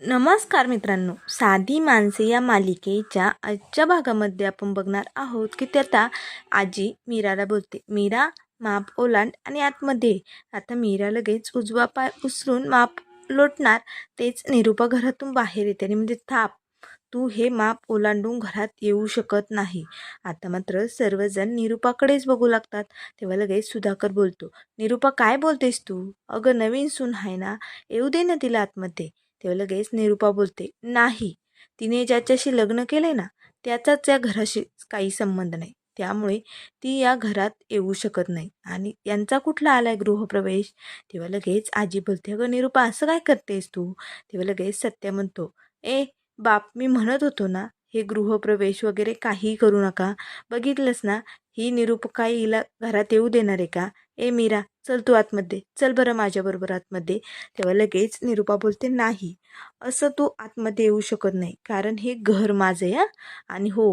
नमस्कार मित्रांनो. साधी माणसे या मालिकेच्या आजच्या भागामध्ये आपण बघणार आहोत की ते आता आजी मीराला बोलते. मीरा माप ओलांड आणि आतमध्ये आता मीरा लगेच उजवा पाय उचलून माप लोटणार. तेच निरूपा घरातून बाहेर येते आणि म्हणजे थाप तू हे माप ओलांडून घरात येऊ शकत नाही. आता मात्र सर्वजण निरूपाकडेच बघू लागतात. तेव्हा लगेच सुधाकर बोलतो निरूपा काय बोलतेस तू? अगं नवीन सून आहे ना. येऊ दे ना तिला आतमध्ये. तेव्हा लगेच निरूपा बोलते नाही तिने ज्याच्याशी लग्न केले ना त्याचाच या घराशी काही संबंध नाही. त्यामुळे ती या घरात येऊ शकत नाही आणि यांचा कुठला आलाय गृहप्रवेश? तेव्हा लगेच आजी बोलते अगं निरूपा असं काय करतेस तू? तेव्हा लगेच सत्य म्हणतो ए बाप मी म्हणत होतो ना हे गृहप्रवेश वगैरे काही करू नका. बघितलंस ना ही निरूप हिला घरात येऊ देणार आहे का? ए मीरा चल तू आतमध्ये. चल बरं माझ्याबरोबर आतमध्ये. तेव्हा लगेच निरूपा बोलते नाही. असं तू आतमध्ये येऊ शकत नाही. कारण हे घर माझं आहे आणि हो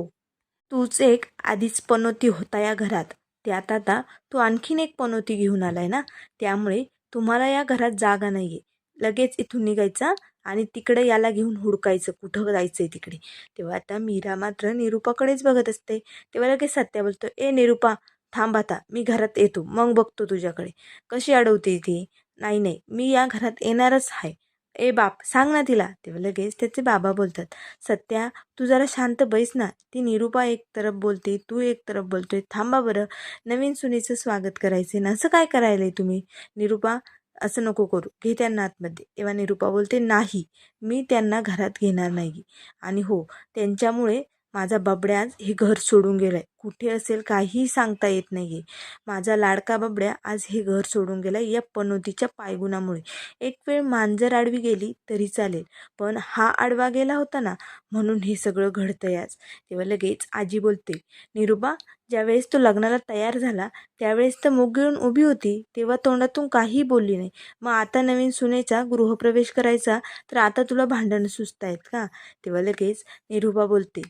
तूच एक आधीच पनोती होता या घरात. त्यात आता तू आणखीन एक पनोती घेऊन आलाय ना. त्यामुळे तुम्हाला या घरात जागा नाही आहे लगेच इथून निघायचा आणि तिकडे याला घेऊन हुडकायचं कुठं जायचं आहे तिकडे? तेव्हा आता मीरा मात्र निरूपाकडेच बघत असते. तेव्हा लगेच सत्या बोलतो ए निरूपा थांब आता मी घरात येतो मग बघतो तुझ्याकडे. कशी अडवते ती? नाही नाही मी या घरात येणारच आहे. ए बाप सांग ना तिला. तेव्हा लगेच त्याचे बाबा बोलतात सत्या तू जरा शांत बैस ना. ती निरूपा एक तरफ बोलते तू एक तरफ बोलतोय. थांबा बरं नवीन सुनीचं स्वागत करायचे ना असं काय करायलंय तुम्ही? निरूपा असं नको करू. घे त्यांना आतमध्ये. तेव्हा निरूपा बोलते नाही मी त्यांना घरात घेणार नाही आणि हो त्यांच्यामुळे माझा बबड्या आज हे घर सोडून गेलाय. कुठे असेल काहीही सांगता येत नाही आहे माझा लाडका बबड्या आज हे घर सोडून गेलाय या पनोतीच्या पायगुणामुळे. एक वेळ मांजर आडवी गेली तरी चालेल पण हा आडवा गेला होता ना म्हणून हे सगळं घडतंय आज. तेव्हा लगेच आजी बोलते निरुबा ज्यावेळेस तो लग्नाला तयार झाला त्यावेळेस तर मुग घेऊन उभी होती तेव्हा तोंडातून काहीही बोलली नाही. मग आता नवीन सुनेचा गृहप्रवेश करायचा तर आता तुला भांडणं सुचतायत का? तेव्हा लगेच निरुबा बोलते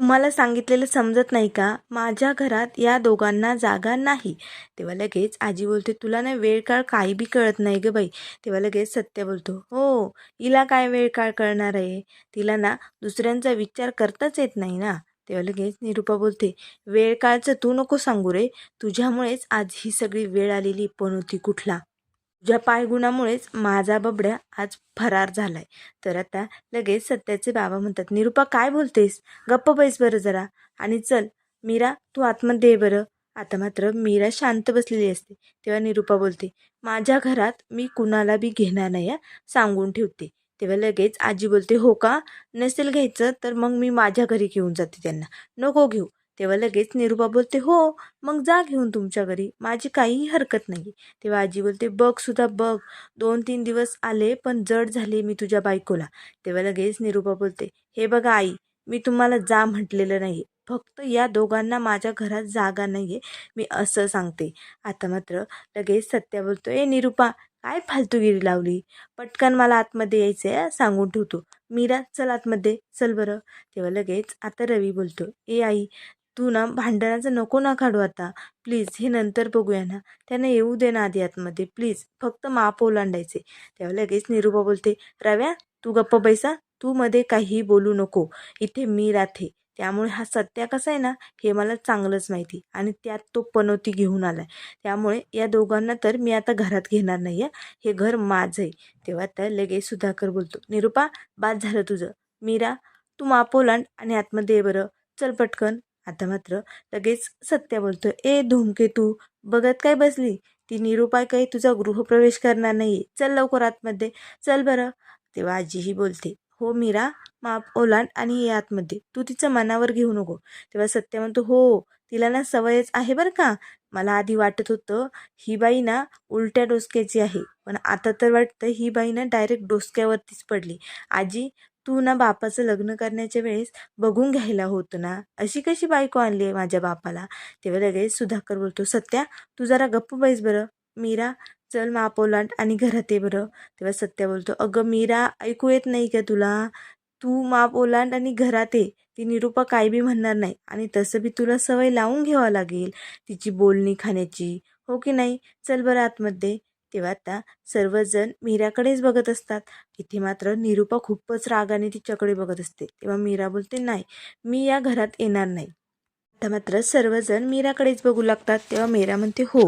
तुम्हाला सांगितलेलं समजत नाही का? माझ्या घरात या दोघांना जागा नाही. तेव्हा लगेच आजी बोलते तुला ना वेळ काळ काही बी कळत नाही ग बाई. तेव्हा लगेच सत्य बोलतो हो हिला काय वेळ काळ कळणार आहे? तिला ना दुसऱ्यांचा विचार करताच येत नाही ना. तेव्हा लगेच निरूपा बोलते वेळ काळचं तू नको सांगू रे. तुझ्यामुळेच आज ही सगळी वेळ आलेली पण होती कुठला? तुझ्या पायगुणामुळेच माझा बबड्या आज फरार झालाय. तर आता लगेच सत्याचे बाबा म्हणतात निरूपा काय बोलतेस? गप्प बैस बरं जरा. आणि चल मीरा तू आतमध्ये बरं. आता मात्र मीरा शांत बसलेली असते. तेव्हा निरूपा बोलते माझ्या घरात मी कुणाला बी घेणार नाही सांगून ठेवते. तेव्हा लगेच आजी बोलते हो का? नसेल घ्यायचं तर मग मी माझ्या घरी घेऊन जाते त्यांना. नको घेऊ. तेव्हा लगेच निरूपा बोलते हो मग जा घेऊन तुमच्या घरी. माझी काहीही हरकत नाही तेव्हा आजी बोलते बघ सुद्धा बघ. दोन तीन दिवस आले पण जड झाले मी तुझ्या बायकोला. तेव्हा लगेच निरूपा बोलते हे बघा आई मी तुम्हाला जा म्हटलेलं नाही फक्त या दोघांना माझ्या घरात जागा नाही आहे मी असं सांगते. आता मात्र लगेच सत्या बोलतो ए निरूपा काय फालतूगिरी लावली? पटकन मला आतमध्ये यायचं आहे सांगून ठेवतो. मीरा चल आतमध्ये. चल बरं. तेव्हा लगेच आता रवी बोलतो ए आई तू ना भांडणाचं नको ना काढू आता. प्लीज हे नंतर बघूया ना. त्यांना येऊ दे ना आधी आतमध्ये. प्लीज फक्त माप ओलांडायचे. तेव्हा लगेच निरूपा बोलते रव्या तू गप्प बैसा. तू मध्ये काही बोलू नको. इथे मी राहते. त्यामुळे हा सत्या कसा आहे ना हे मला चांगलंच माहिती. आणि त्यात तो पनोती घेऊन आलाय. त्यामुळे या दोघांना तर मी आता घरात घेणार नाही आहे हे घर माझं आहे. तेव्हा तर लगेच सुधाकर बोलतो निरूपा बाद झालं तुझं. मीरा तू माप ओलांड आणि आतमध्ये ये बरं. चल पटकन. आता मात्र लगेच सत्या बोलतो ए धूमकेतू बघत काय बसली? ती निरुपाय काही तुझा गृहप्रवेश करणार नाही. चल लवकर आतमध्ये. चल बरं. तेव्हा आजीही बोलते हो मीरा माप ओलांड आणि ये आतमध्ये. तू तिचं मनावर घेऊ नको. तेव्हा सत्य म्हणतो हो तिला ना सवयच आहे बरं का. मला आधी वाटत होतं ही बाई ना उलट्या डोसक्याची आहे. पण आता तर वाटतं ही बाई ना डायरेक्ट डोसक्यावरतीच पडली. आजी तू ना बापाचं लग्न करण्याच्या वेळेस बघून घ्यायला होतं ना? अशी कशी बायको आणली आहे माझ्या बापाला? तेव्हा लगेच सुधाकर बोलतो सत्या तू जरा गप्प बैस बरं. मीरा चल माप ओलांड आणि घरात ये बरं. तेव्हा सत्या बोलतो अगं मीरा ऐकू येत नाही का तुला? तू माप ओलांड आणि घरात ये. ती निरूपा काय बी म्हणणार नाही आणि तसं बी तुला सवय लावून घ्यावं लागेल तिची बोलणी खाण्याची. हो की नाही? चल बरं आतमध्ये. तेव्हा आता सर्वजण मीराकडेच बघत असतात. इथे मात्र निरूपा खूपच रागाने तिच्याकडे बघत असते. तेव्हा मीरा बोलते नाही मी या घरात येणार नाही. आता मात्र सर्वजण मीराकडेच बघू लागतात तेव्हा मीरा म्हणते हो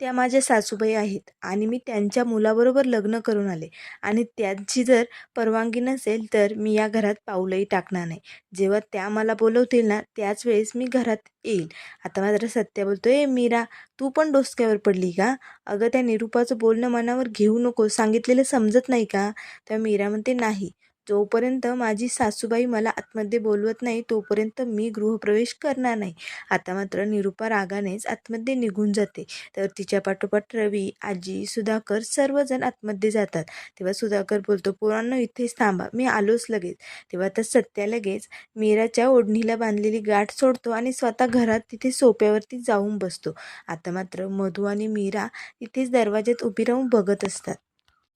त्या माझ्या सासूबाई आहेत आणि मी त्यांच्या मुलाबरोबर लग्न करून आले. आणि त्यांची जर परवानगी नसेल तर मी या घरात पाऊलही टाकणार नाही. जेव्हा त्या मला बोलवतील ना त्याच वेळेस मी घरात येईल. आता मात्र सत्य बोलतो ए मीरा तू पण डोसक्यावर पडली का? अगं त्या निरूपाचं बोलणं मनावर घेऊ नको. सांगितलेलं समजत नाही का? तेव्हा मीरा म्हणते नाही. जोपर्यंत माझी सासूबाई मला आतमध्ये बोलवत नाही तोपर्यंत मी गृहप्रवेश करणार नाही. आता मात्र निरुपा रागानेच आतमध्ये निघून जाते. तर तिच्या पाठोपाठ रवी आजी सुधाकर सर्वजण आतमध्ये जातात. तेव्हा सुधाकर बोलतो पोरांनो इथेच थांबा. मी आलोच लगेच. तेव्हा तर सत्या लगेच मीराच्या ओढणीला बांधलेली गाठ सोडतो आणि स्वतः घरात तिथे सोप्यावरती जाऊन बसतो. आता मात्र मधू आणि मीरा तिथेच दरवाज्यात उभी राहून बघत असतात.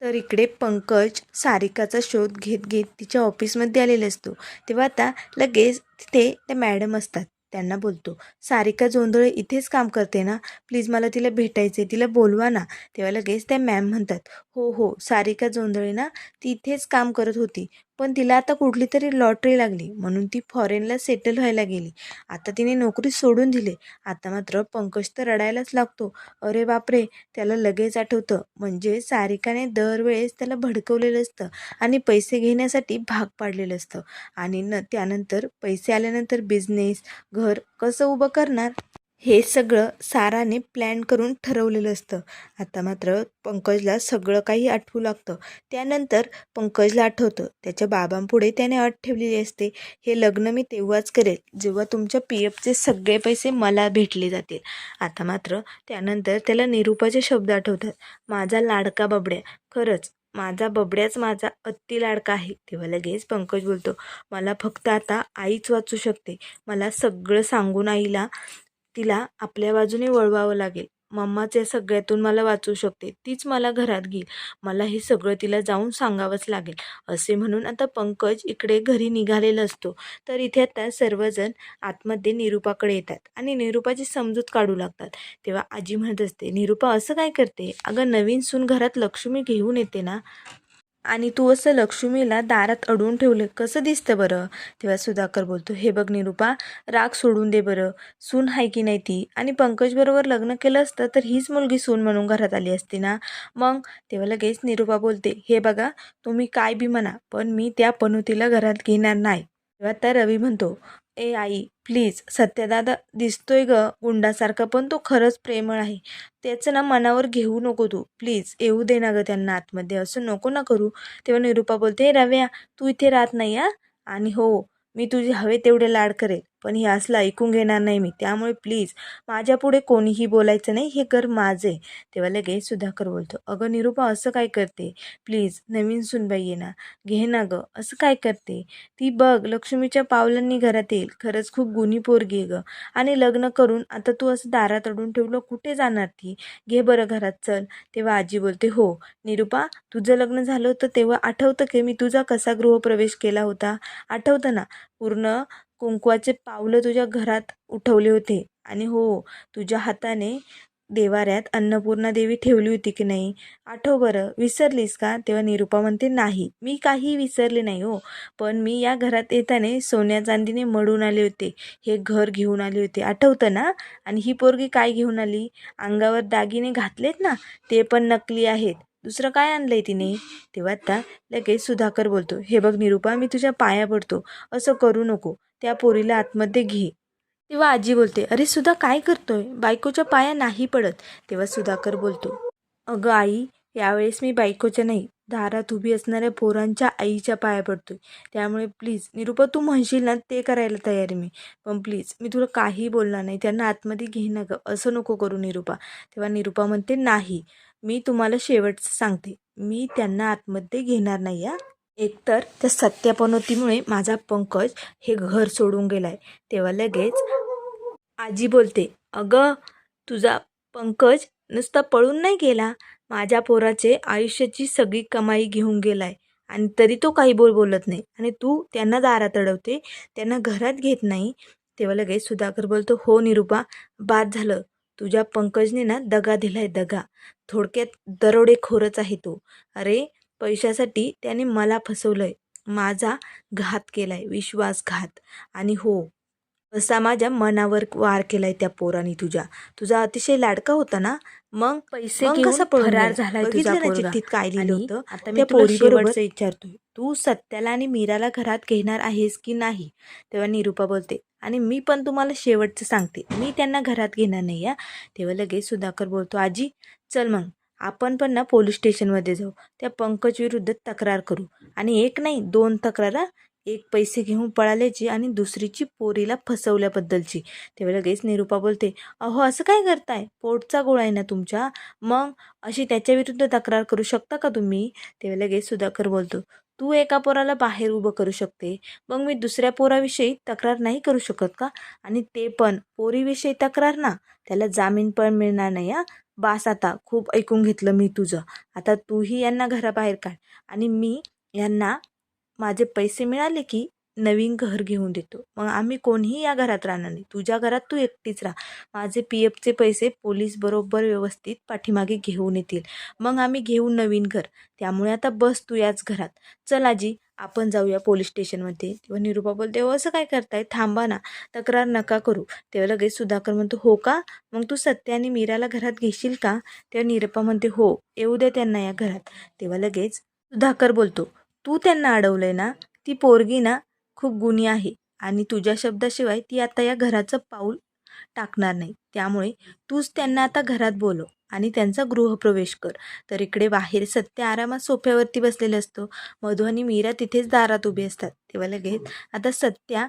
तर इकडे पंकज सारिकाचा शोध घेत घेत तिच्या ऑफिसमध्ये आलेला असतो. तेव्हा आता लगेच तिथे त्या मॅडम असतात. त्यांना बोलतो सारिका जोंधळे इथेच काम करते ना? प्लीज मला तिला भेटायचे तिला बोलवा ना. तेव्हा लगेच त्या मॅम म्हणतात हो हो सारिका जोंधळे ना ती इथेच काम करत होती. पण तिला आता कुठली तरी लॉटरी लागली म्हणून ती फॉरेनला सेटल व्हायला गेली. आता तिने नोकरी सोडून दिली. आता मात्र पंकज तर रडायलाच लागतो. अरे बापरे त्याला लगेच आठवतं. म्हणजे सारिकाने दरवेळेस त्याला भडकवलेलं असतं आणि पैसे घेण्यासाठी भाग पाडलेलं असतं. आणि न त्यानंतर पैसे आल्यानंतर बिझनेस घर कसं उभं करणार? हे सगळं साराने प्लॅन करून ठरवलेलं असतं. आता मात्र पंकजला सगळं काही आठवू लागतं. त्यानंतर पंकजला आठवतं त्याच्या बाबांपुढे त्याने अट ठेवलेली असते. हे लग्न मी तेव्हाच करेल जेव्हा तुमच्या पी एफचे सगळे पैसे मला भेटले जातील. आता मात्र त्यानंतर त्याला निरूपाचे शब्द आठवतात. माझा लाडका बबड्या. खरंच माझा बबड्याच माझा अत्ति लाडका आहे. तेव्हा लगेच पंकज बोलतो मला फक्त आता आईच वाचू शकते. मला सगळं सांगून आईला तिला आपल्या बाजूने वळवावं लागेल. मम्माच्या सगळ्यातून मला वाचू शकते. तीच मला घरात घेईल. मला हे सगळं तिला जाऊन सांगावंच लागेल. असे म्हणून आता पंकज इकडे घरी निघालेला असतो. तर इथे आता सर्वजण आतमध्ये निरूपाकडे येतात आणि निरूपाची समजूत काढू लागतात. तेव्हा आजी म्हणत असते निरूपा असं काय करते? अगं नवीन सून घरात लक्ष्मी घेऊन येते ना? आणि तू असं लक्ष्मीला दारात अडवून ठेवलं कसं दिसतं बरं? तेव्हा सुधाकर बोलतो हे बघ निरूपा राग सोडून दे बरं. सून आहे की नाही ती? आणि पंकजबरोबर लग्न केलं असतं तर हीच मुलगी सून म्हणून घरात आली असती ना? मग तेव्हा लगेच निरूपा बोलते हे बघा तुम्ही काय बी म्हणा पण मी त्या पनुतीला घरात घेणार नाही. तेव्हा तर रवी म्हणतो ए आई प्लीज सत्यदादा दिसतोय ग. गुंडासारखा पण तो खरंच प्रेमळ आहे. त्याचं ना मनावर घेऊ नको तू. प्लीज येऊ दे ना ग त्यांना आतमध्ये. असं नको ना करू. तेव्हा निरूपा बोलते "हे रव्या तू इथे राहत नाही हा? आणि हो मी तुझे हवे तेवढे लाड करेल. पण हे असलं ऐकून घेणार नाही मी. त्यामुळे प्लीज माझ्यापुढे कोणीही बोलायचं नाही. हे घर माझं. आहे तेव्हा लगेच सुधाकर बोलतो अगं निरूपा असं काय करते? प्लीज नवीन सुनबाई ये ना. घे ना गं. असं काय करते? ती बघ लक्ष्मीच्या पावलांनी घरात येईल. खरंच खूप गुणी पोरगी गं. आणि लग्न करून आता तू असं दारात अडून ठेवलं कुठे जाणार ती? घे बरं घरात चल. तेव्हा आजी बोलते हो निरूपा तुझं लग्न झालं होतं तेव्हा आठवतं की मी तुझा कसा गृहप्रवेश केला होता? आठवतं ना. पूर्ण कुंकवाचे पावलं तुझ्या घरात उठवले होते. आणि हो तुझ्या हाताने देवाऱ्यात अन्नपूर्णा देवी ठेवली होती की नाही? आठव बरं विसरलीस का? तेव्हा निरूपा म्हणते नाही मी काही विसरले नाही हो. पण मी या घरात येताना सोन्या चांदीने मडून आले होते. हे घर घेऊन आले होते. आठवतं ना? आणि ही पोरगी काय घेऊन आली? अंगावर दागिने घातलेत ना? ते पण नकली आहेत. दुसरं काय आणलंय तिने? तेव्हा आता लगेच सुधाकर बोलतो हे बघ निरूपा मी तुझ्या पाया पडतो. असं करू नको. त्या पोरीला आतमध्ये घे. तेव्हा आजी बोलते अरे सुधा काय करतोय? बायकोच्या पाया नाही पडत. तेव्हा सुधाकर बोलतो अगं आई यावेळेस मी बायकोच्या नाही दारात उभी असणाऱ्या पोरांच्या आईच्या पाया पडतोय. त्यामुळे प्लीज निरुपा तू म्हणशील ना ते करायला तयार मी. पण प्लीज मी तुला काही बोलणार नाही त्यांना आतमध्ये घे ना गं. असं नको करू निरुपा. तेव्हा निरुपा म्हणते नाही मी तुम्हाला शेवटचं सांगते. मी त्यांना आतमध्ये घेणार नाही या एकतर त्या सत्यापनोतीमुळे माझा पंकज हे घर सोडून गेलाय. तेव्हा लगेच आजी बोलते अगं तुझा पंकज नुसता पळून नाही गेला. माझ्या पोराचे आयुष्याची सगळी कमाई घेऊन गेलाय. आणि तरी तो काही बोल बोलत नाही. आणि तू त्यांना दारात अडवते त्यांना घरात घेत नाही. तेव्हा लगेच सुधाकर बोलतो हो निरूपा बाद झालं. तुझ्या पंकजने ना दगा दिलाय दगा. थोडक्यात दरोडेखोरच आहे तो. अरे पैशासाठी त्याने मला फसवलंय. माझा घात केलाय विश्वासघात. आणि हो असा माझ्या मनावर वार केलाय त्या पोराने तुझ्या. तुझा अतिशय लाडका होता ना? मग पैसे कसा फरार? झालाय चिठ्ठीत काय लिहिलं होतं? आता मी पोरीबरोबर- शेवटचं विचारतोय. तू सत्याला आणि मीराला घरात घेणार आहेस की नाही? तेव्हा निरूपा बोलते आणि मी पण तुम्हाला शेवटचं सांगते. मी त्यांना घरात घेणार नाही या तेव्हा लगेच सुधाकर बोलतो आजी चल मग. आपण पण ना पोलीस स्टेशनमध्ये जाऊ. त्या पंकज विरुद्ध तक्रार करू. आणि एक नाही दोन तक्रारा. एक पैसे घेऊन पळाल्याची आणि दुसरीची पोरीला फसवल्याबद्दलची. तेव्हा लगेच निरूपा बोलते अहो असं काय करताय? पोटचा गोळा आहे ना तुमच्या? मग अशी त्याच्याविरुद्ध तक्रार करू शकता का तुम्ही? तेव्हा लगेच सुधाकर बोलतो तू एका पोराला बाहेर उभं करू शकते. मग मी दुसऱ्या पोराविषयी तक्रार नाही करू शकत का? आणि ते पण पोरीविषयी तक्रार ना? त्याला जामीन पण मिळणार नाही हा? बास आता खूप ऐकून घेतलं मी तुझं. आता तूही यांना घराबाहेर काढ आणि मी यांना माझे पैसे मिळाले की नवीन घर घेऊन देतो. मग आम्ही कोणीही या घरात राहणार नाही. तुझ्या घरात तू एकटीच राहा. माझे पी एफचे पैसे पोलीस बरोबर व्यवस्थित पाठीमागे घेऊन येतील. मग आम्ही घेऊ नवीन घर. त्यामुळे आता बस तू याच घरात. चल आजी आपण जाऊया पोलीस स्टेशनमध्ये तेव्हा निरूपा बोलते "हो, असं काय करताय? थांबा ना. तक्रार नका करू. तेव्हा लगेच सुधाकर म्हणतो हो का? मग तू सत्याने आणि मीराला घरात घेशील का? तेव्हा निरूपा म्हणते हो येऊ द्या त्यांना या घरात. तेव्हा लगेच सुधाकर बोलतो तू त्यांना अडवलंय ना? ती पोरगी ना खूप गुणी आहे आणि तुझ्या शब्दाशिवाय ती आता या घराचं पाऊल टाकणार नाही. त्यामुळे तूच त्यांना आता घरात बोलव. आणि त्यांचा गृहप्रवेश कर. तर इकडे बाहेर सत्य आरामात सोफ्यावरती बसलेला असतो. मधु आणि मीरा तिथेच दारात उभी असतात. तेव्हा लगेच आता सत्या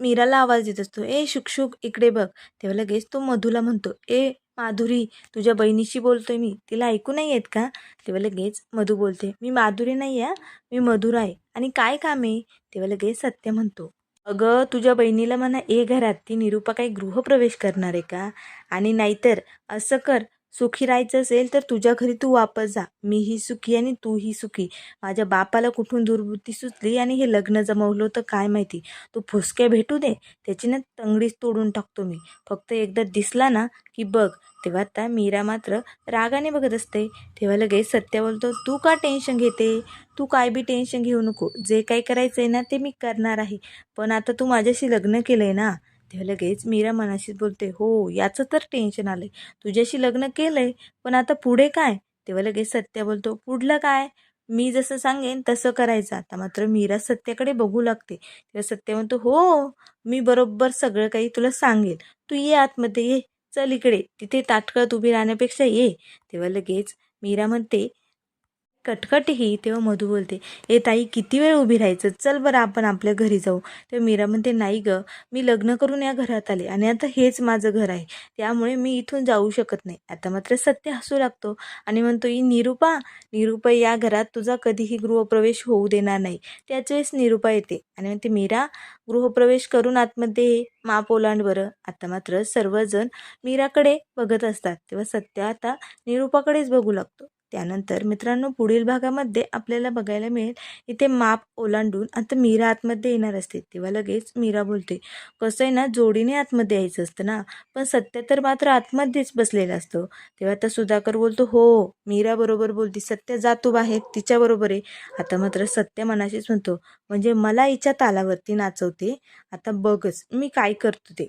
मीराला आवाज देत असतो. ए शुकशुक इकडे बघ. तेव्हा लगेच तो मधूला म्हणतो ए माधुरी तुझ्या बहिणीशी बोलतोय मी. तिला ऐकू नाही येत का? तेव्हा लगेच मधू बोलते मी माधुरी नाही आहे मी मधुरा आहे. आणि काय काम आहे? तेव्हा लगेच सत्य म्हणतो अगं तुझ्या बहिणीला म्हणा ए घरात ती निरूपा काही गृहप्रवेश करणार आहे का? आणि नाहीतर असं कर सुखी राहायचं असेल तर तुझ्या घरी तू वापस जा. मीही सुखी आणि तूही सुखी. माझ्या बापाला कुठून दुर्बुद्धी सुचली आणि हे लग्न जमवलं होतं काय माहिती? तू फुसके भेटू दे. त्याची ना तंगडीच तोडून टाकतो मी. फक्त एकदा दिसला ना की बघ तेव्हा आता मीरा मात्र रागाने बघत असते. तेव्हा लगेच सत्य बोलतो तू का टेन्शन घेते? तू काय बी टेन्शन घेऊ नको. जे काही करायचं आहे ना ते मी करणार आहे. पण आता तू माझ्याशी लग्न केलं आहे ना तेव्हा लगेच मीरा मनाशीच बोलते हो याचं तर टेन्शन आलं आहे तुझ्याशी लग्न केलं आहे पण आता पुढे काय? तेव्हा लगेच सत्य बोलतो पुढलं काय? मी जसं सांगेन तसं करायचं. आता मात्र मीरा सत्याकडे बघू लागते. तेव्हा सत्य म्हणतो हो मी बरोबर सगळं काही तुला सांगेल तू ये आतमध्ये ये चल इकडे. तिथे ताटकळत उभी राहण्यापेक्षा ये. तेव्हा लगेच मीरा म्हणते कटकट ही तेव्हा मधू बोलते ए ताई किती वेळ उभी राहायचं? चल बरं आपण आपल्या घरी जाऊ. तेव्हा मीरा म्हणते नाही गं मी लग्न करून या घरात आले आणि आता हेच माझं घर आहे. त्यामुळे मी इथून जाऊ शकत नाही. आता मात्र सत्य हसू लागतो आणि म्हणतो ही निरूपा निरूपा या घरात तुझा कधीही गृहप्रवेश होऊ देणार नाही. त्याच्यावेळेस वेळेस निरूपा येते आणि म्हणते मीरा गृहप्रवेश करून आतमध्ये माप ओलांड बरं. आता मात्र सर्वजण मीराकडे बघत असतात. तेव्हा सत्य आता निरूपाकडेच बघू लागतो. त्यानंतर मित्रांनो पुढील भागामध्ये आपल्याला बघायला मिळेल इथे माप ओलांडून आता मीरा आतमध्ये येणार असते. तेव्हा लगेच मीरा बोलते कसं आहे ना जोडीने आतमध्ये यायचं असतं ना पण सत्य तर मात्र आतमध्येच बसलेला असतो. तेव्हा आता सुधाकर बोलतो हो मीरा बरोबर बोलते सत्य जा तू बाहेर तिच्याबरोबर आहे. आता मात्र सत्य मनाशीच म्हणतो म्हणजे मला हिच्या तालावरती नाचवते आता बघच मी काय करतो ते.